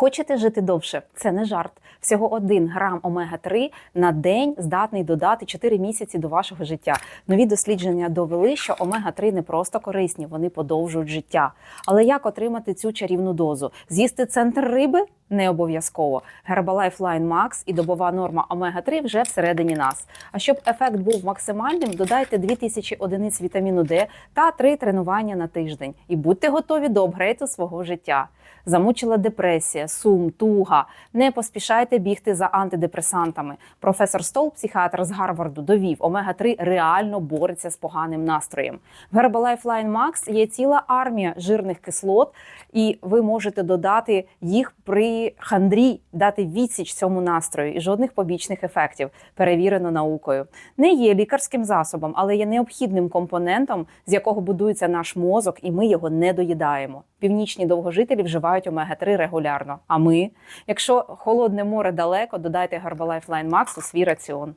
Хочете жити довше? Це не жарт. Всього 1 грам омега-3 на день здатний додати 4 місяці до вашого життя. Нові дослідження довели, що омега-3 не просто корисні, вони подовжують життя. Але як отримати цю чарівну дозу? З'їсти центр риби? Не обов'язково. Herbalife Line Max і добова норма омега-3 вже всередині нас. А щоб ефект був максимальним, додайте 2000 одиниць вітаміну Д та 3 тренування на тиждень. І будьте готові до апгрейду свого життя. Замучила депресія, сум, туга. Не поспішайте бігти за антидепресантами. Професор Стол, психіатр з Гарварду, довів, омега-3 реально бореться з поганим настроєм. В Herbalife Line Max є ціла армія жирних кислот, і ви можете додати їх при хандрі, дати відсіч цьому настрою і жодних побічних ефектів, перевірено наукою. Не є лікарським засобом, але є необхідним компонентом, з якого будується наш мозок, і ми його не доїдаємо. Північні довгожителі вживають омега-3 регулярно. А ми, якщо холодне море далеко, додайте Herbalife Line Max у свій раціон.